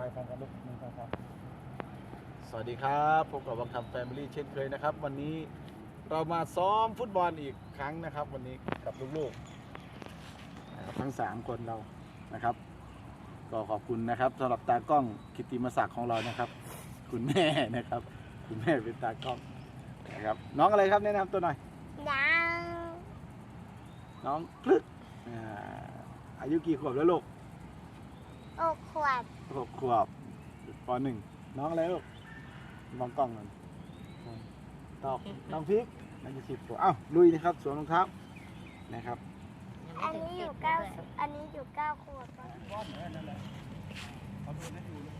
ไปฟังกันลูกหนึ่งสองสามสวัสดีครับพบกับวังคำแฟมิลี่เช่นเคยนะครับ วันนี้เรามาซ้อมฟุตบอลอีกครั้งนะครับ วันนี้กับลูกๆนะครับทั้งสามคนเรานะครับก็ขอบคุณนะครับสำหรับตากล้องกิตติมศักดิ์ของเรานะครับ คุณแม่นะครับ คุณแม่เป็นตากล้องนะครับ น้องอะไรครับแนะนำตัวหน่อยดังน้องคลึกอ่าอายุกี่ขวบแล้วลูก อกขวดหกขวบปหนึ่งน้องอะไรลูกมองกล้องหน่อยตอบน้องพริกอายุสิบขวบอ้าวลุยนะครับสวมรองเท้านะครับ อันนี้อยู่เก้าอันนี้อยู่เก้าขวดบอลเออนั่นแหละเขาดูให้ดูลูก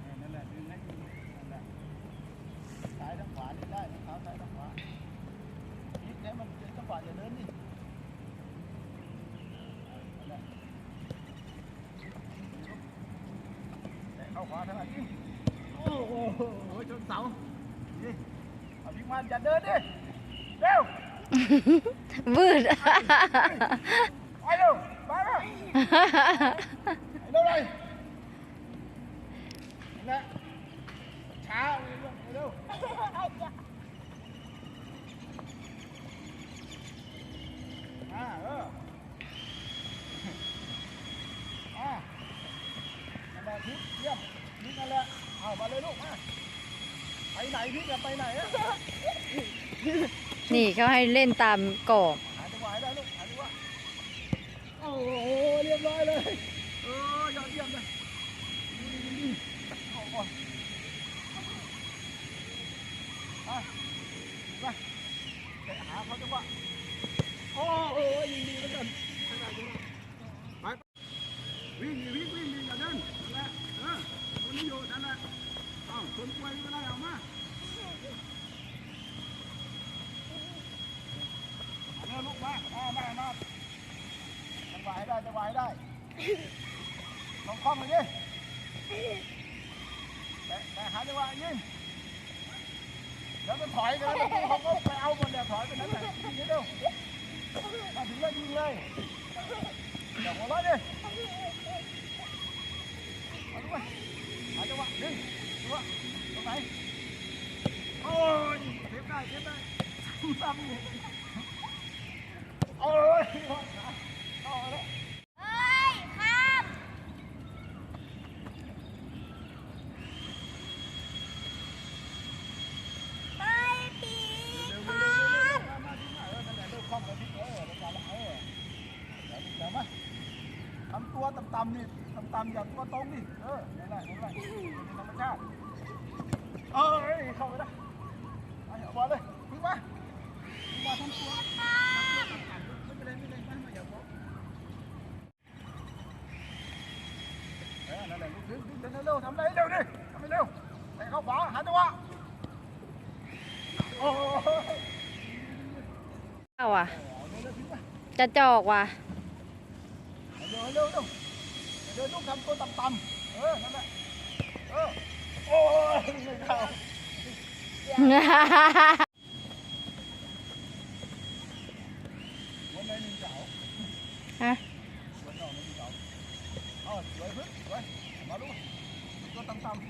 เออนั่นแหละดึงให้ดูนั่นแหละซ้ายทั้งขวานี่ได้ทั้งเท้าซ้ายทั้งขวานี่แค่มันเป็นจังหวะจะเดินดินั่นแหละแต่เข้าขวาเท่าไหร่ยิง โอ้โหชนเสานี่เอาพิกมันอย่าเดินดิเร็วบืดไปเร็วไปเร็วเร็วเลยนั่นแหละช้าเร็วเร็วอ่าเอออ่านั่นแหละทิศเยี่ยมทิศนั่นแหละเอามาเลยลูกมาไปไห นทิศจะไปไหนอะนี่เขาให้เล่นตามกรอบหาจังหวะให้ได้ลูกหาจังหวะโอ้โหเรียบร้อยเลยเออยอดเยี่ยมเลยดีๆๆเอาก่อนอะไปไปหาเขาจังหวะโอ้โหยิงดีเหลือเกินไปไปไปวิ่งดิวิ่งวิ่งดิอย่าเดินนั่นแหละเออคนนี้อยู่นั่นแหละเอ้าคนป่วยก็ได้เอามา เอาเร็วลูกมามามามาจังห วะให้ได้จังหวะให้ได้ลองคล่อมเลยดิแต่แต่หาจังหวะยิงเดี๋ยวมันถอยกันแล้วเขาก็ไปเอาหมดเดี๋ยวถอยไปนั้นแหละยิงให้เร็วมาถึงแล้วยิงเลยเดี๋ยวหัวเราะดิเอาดูไปหาจังหวะดึงจังหวะตรงไหนโอ้ยเทปได้เทปได้ซ้ำๆอยู่โอ้ย ที่ไหนเออนั่นแหละเริ่มคล่องแล้วพี่เออแล้วกันละเออเดี๋ยวเดี๋ยวมาทำตัวต่ำๆนี่ต่ำๆอย่าตัวตรงดิเออนั่นแหละนั่นแหละธรรมชาติเอ้ยเข้าไปได้ไปเอาบอลเลยพึ่งมาพึ่งมาทำตัวทำตัวต่ำๆไม่เป็นไรไม่เป็นไรไม่อย่าบอกเออนั่นแหละดึงดึงดึงเร็วๆ ทำอะไรเร็วดิทำให้เร็วแต่เข้าขวาหาจังหวะโอ้ยเอาอะ จะจอกว่ะเร็วเร็วเร็วเดินลูกทำตัวต่ำๆเออนั่นแหละเออโอ้ยไม่เข้าวันไหนหนึ่งเสาฮะ วันนอกหนึ่งเสาเอาสวยพึ่งสวยมาลูก ตัวต่ำ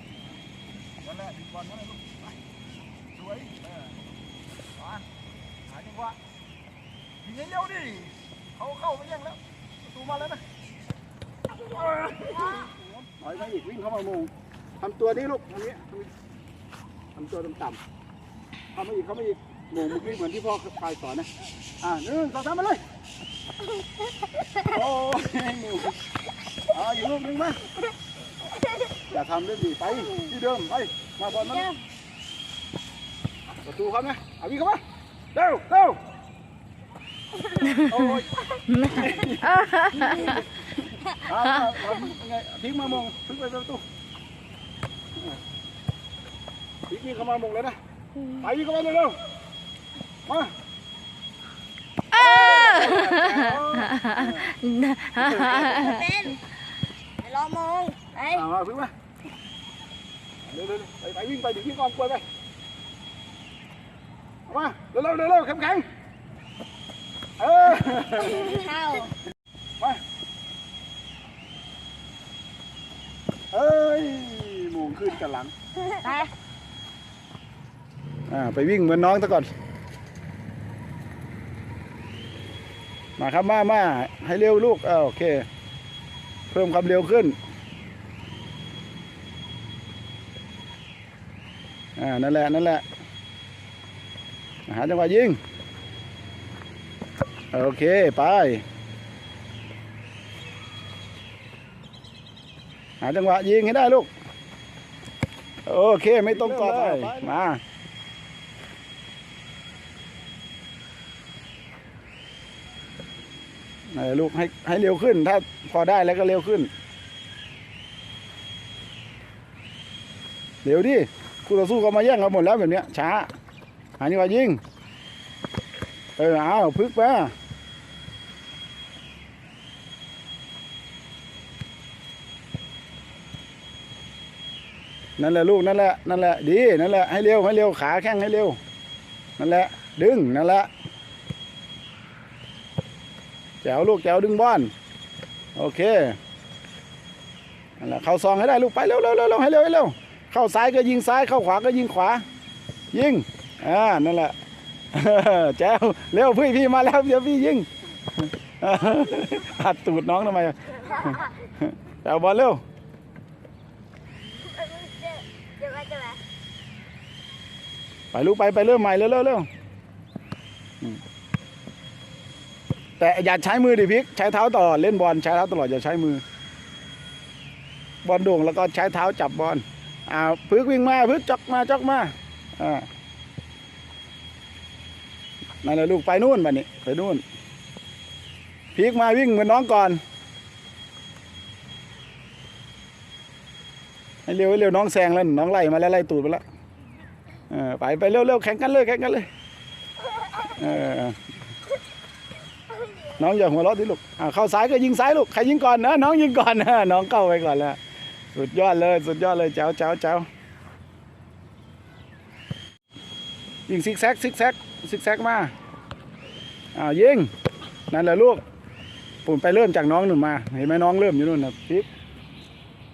ๆนั่นแหละดึงบอลนั่นแหละลูกไปสวยเออมาหาจังหวะยิงให้เร็วดิเขาเข้าไปยังแล้วประตูมาแล้วนะถอยไปอีกวิ่งเข้ามาโมงทำตัวนี้ลูกทำนี้ทำตัวต่ำๆเข้ามาอีกเข้ามาอีกโมงเมื่อกี้เหมือนที่พ่อพายสอนนะอ่าหนึ่งสองสามมาเลยโอ้ยหมูอ่าอยู่ลูกหนึงมา อย่าทำเรื่องดีไปที่เดิมไปมาบอลมาเลยประตูเขาไหมเอาวิ่งเข้ามาเร็วเร็วโอ้ยอ่าเอาเอาไงทิ้งมามองทิ้งไปประตูทิ้งนี่เข้ามามองเลยนะไปวิ่งเข้ามาเร็วๆมาเออเป็นไปรอมอง ไปเอามาพึ่งมาเร็วๆไปไปวิ่งไปถึงที่กองกล้วยไปเอามาเร็วๆเร็วๆแข็งๆเออเข้าเอ้ยโมงขึ้นกันหลังไปอ่าไปวิ่งเหมือนน้องซะก่อน มาครับมามาให้เร็วลูกอ่าโอเค เพิ่มความเร็วขึ้น อ่า นั่นแหละ นั่นแหละ หาจังหวะยิง โอเค ไป หาจังหวะยิงให้ได้ลูก โอเค ไม่ต้องกอบไป มาเออลูกให้ให้เร็วขึ้น ถ้าพอได้แล้วก็เร็วขึ้น เร็วดิ คู่ต่อสู้ก็มาแย่งเราหมดแล้วแบบเนี้ยช้าหานี่ว่ายิงเออเอาพึกไปนั่นแหละลูกนั่นแหละนั่นแหละดีนั่นแหละให้เร็วให้เร็วขาแข้งให้เร็วนั่นแหละดึงนั่นแหละแจวลูกแจวดึงบอลโอเคนั่นแหละเข้าซองให้ได้ลูกไปเร็วเร็วเร็วเร็วให้เร็วให้เร็ว เข้าซ้ายก็ยิงซ้ายเข้าขวาก็ยิงขวา ยิงอ่านั่นแหละแจวเร็วพี่พี่มาแล้วเดี๋ยวพี่ยิงอัดตูดน้องทำไมแจ๋วบอลเร็วไปลูกไปไปเริ่มใหม่เร็วเร็วเร็วแต่อย่าใช้มือดิพิกใช้เท้าตลอดเล่นบอลใช้เท้าตลอดอย่าใช้มือบอลโด่งแล้วก็ใช้เท้าจับบอล อาพึกวิ่งมาพึกจอกมาจอกมาอ่านั่นแหละลูกไปนู่นบัดนี้ไปนู่นพีกมาวิ่งเหมือนน้องก่อน ให้เร็วให้เร็วน้องแซงแล้วน้องไล่มาแล้วไล่ตูดมาแล้วเออไปไปเร็วเร็วแข่งกันเลยแข่งกันเลยเออน้องอย่าหัวเราะดิลูกอ่าเข้าซ้ายก็ยิงซ้ายลูกใครยิงก่อนนะน้องยิงก่อนนะน้องเข้าไปก่อนแล้ว สุดยอดเลยสุดยอดเลยเจ้าเจ้าเจ้ายิงซิกแซกซิกแซกซิกแซกมาอ้าวยิงนั่นแหละลูกผมไปเริ่มจากน้องหนึ่งมาเห็นไหมน้องเริ่มอยู่นู่นนะพิก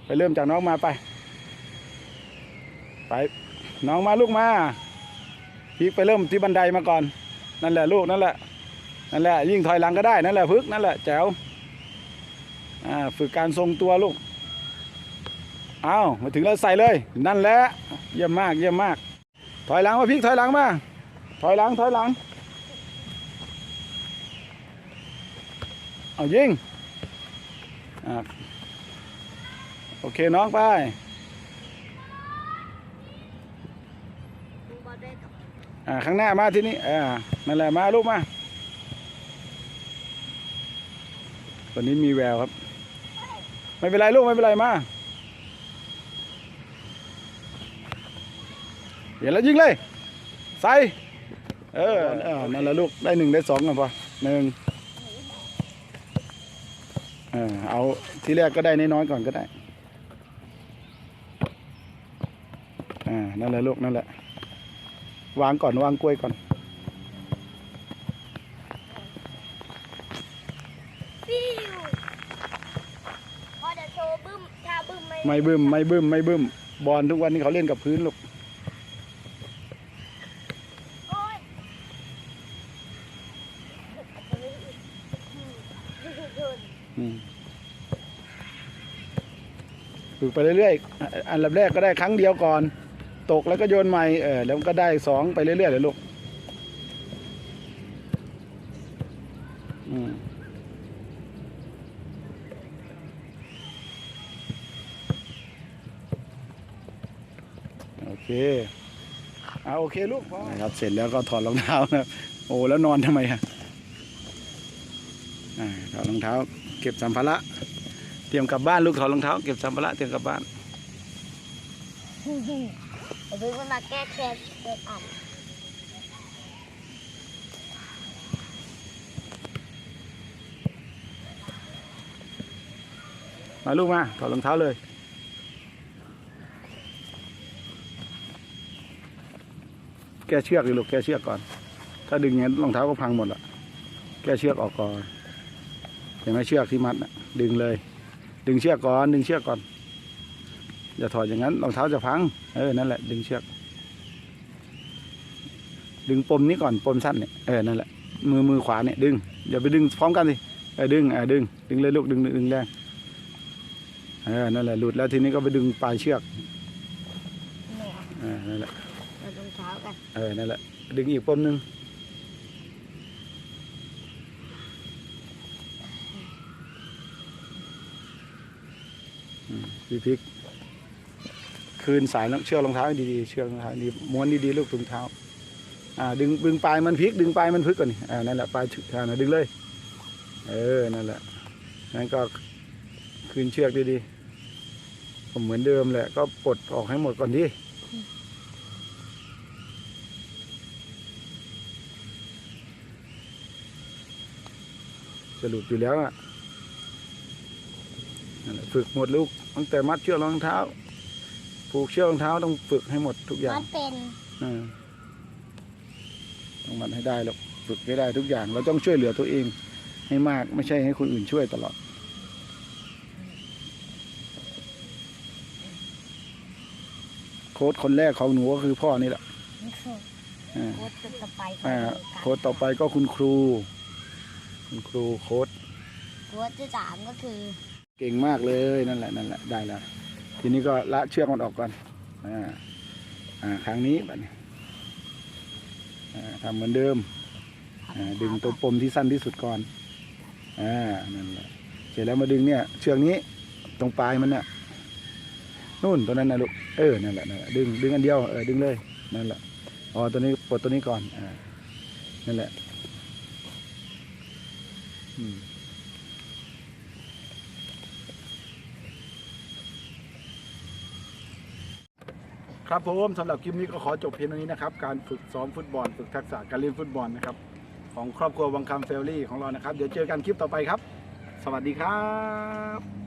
ไปเริ่มจากน้องมาไป ไปน้องมาลูกมาพีกไปเริ่มที่บันไดมาก่อน นั่นแหละลูกนั่นแหละนั่นแหละยิ่งถอยหลังก็ได้นั่นแหละพึกนั่นแหละแจ๋วอ่าฝึกการทรงตัวลูก เอามาถึงแล้วใส่เลย นั่นแหละ เยี่ยมมาก เยี่ยมมาก ถอยหลังมาพีกถอยหลังมา ถอยหลัง ถอยหลัง เอายิงอโอเคน้องไปอ่าข้างหน้ามาที่นี่อ่านั่นแหละมาลูกมาตัวนี้มีแววครับ ไม่เป็นไรลูกไม่เป็นไรมา ห็นแล้วยิงเลย ใส่ เออเออนั่นแหละลูก ได้หนึ่งได้สองกันพอหนึ่งเออเอาทีแรกก็ได้น้อยๆก่อนก็ได้ อ่า นั่นแหละลูกนั่นแหละ วางก่อนวางกล้วยก่อนฟิวพอเดี๋ยวโชว์บึ้มถ้าบึ้มไม่ไม่บึ้มไม่บึ้มไม่บึ้มบอลทุกวันนี้เขาเล่นกับพื้นลูก โอ้ย อืมฝึก ไปเรื่อยๆ อันดับแรกก็ได้ครั้งเดียวก่อน ตกแล้วก็โยนใหม่เออแล้วก็ได้สองไปเรื่อยๆเลยลูกอืมโอเคเอาโอเคลูกพอนะครับเสร็จแล้วก็ถอดรองเท้านะโอ้แล้วนอนทำไมอะอ่าถอดรองเท้า เก็บสัมภาระ รียมกลับบ้านลูกถอดรองเท้าเก็บสัมภาระเตรียมกลับบ้านเดี๋ยวมาแก้แค้นเกิดอ่อนมาลูกมาถอดรองเท้าเลย แกเชือกอยู่ลูกแกเชือกก่อน ถ้าดึงอย่างนี้รองเท้าก็พังหมดละแก้เชือกออกก่อนเห็นไหมเชือกที่มัดน่ะดึงเลย ดึงเชือกก่อน ดึงเชือกก่อน อย่าถอดอย่างนั้นรองเท้าจะพัง เออ นั่นแหละ ดึงเชือก ดึงปมนี้ก่อน ปมสั้นเนี่ย เออ นั่นแหละ มือมือขวาเนี่ย ดึง อย่าไปดึงพร้อมกันสิ เออ ดึง เออ ดึง ดึงเลยลูก ดึง ดึงดึงแรง เออ นั่นแหละ หลุดแล้วทีนี้ก็ไปดึงปลายเชือกเนี่ยเออ นั่นแหละเรารองเท้ากัน เออ นั่นแหละ ดึงอีกปมหนึ่ง พี่พิก คืนสายเชือกรองเท้าดีๆเชือกรองเท้าดีม้วนดีๆลูกถุงเท้า อ่า ดึงดึงปลายมันพลิก ดึงปลายมันพลิกก่อนนี่อ่านั่นแหละปลายเชือกอ่านะดึงเลย เออนั่นแหละนั่นก็คืนเชือกดีๆผมเหมือนเดิมแหละ ก็ปลดออกให้หมดก่อนดิจะหลุดอยู่แล้วอะ ฝึกหมดลูกตั้งแต่มัดเชือกรองเท้า ผูกเชือกรองเท้าต้องฝึกให้หมดทุกอย่างมันเป็นอ่าต้องมันให้ได้หรอกฝึกให้ได้ทุกอย่าง เราต้องช่วยเหลือตัวเองให้มากไม่ใช่ให้คนอื่นช่วยตลอดโค้ดคนแรกของหนูก็คือพ่อนี่แหละอ่าโค้ดจะต่อไปอ่าโค้ดต่อไปก็คุณครู คุณครูโค้ดโค้ดที่สามก็คือ เก่งมากเลยนั่นแหละนั่นแหละได้แล้วทีนี้ก็ละเชือกมันออกก่อนอ่าอ่าครั้งนี้แบบนี้อ่าทำเหมือนเดิมอ่าดึงตัวปมที่สั้นที่สุดก่อนอ่านั่นแหละเสร็จแล้วมาดึงเนี่ย เชือกนี้ตรงปลายมันเนี่ยนู่นตัวนั้นนะลูกเออนั่นแหละนั่นแหละดึงดึงอันเดียวเออดึงเลยนั่นแหละอ๋อตัวนี้ปลดตัวนี้ก่อนอ่านั่นแหละอืม ครับผมสำหรับคลิปนี้ก็ขอจบเพียงเท่านี้นะครับ การฝึกซ้อมฟุตบอล ฝึกทักษะการเล่นฟุตบอลนะครับ ของครอบครัววังคำเฟลลี่ของเรานะครับ เดี๋ยวเจอกันคลิปต่อไปครับ สวัสดีครับ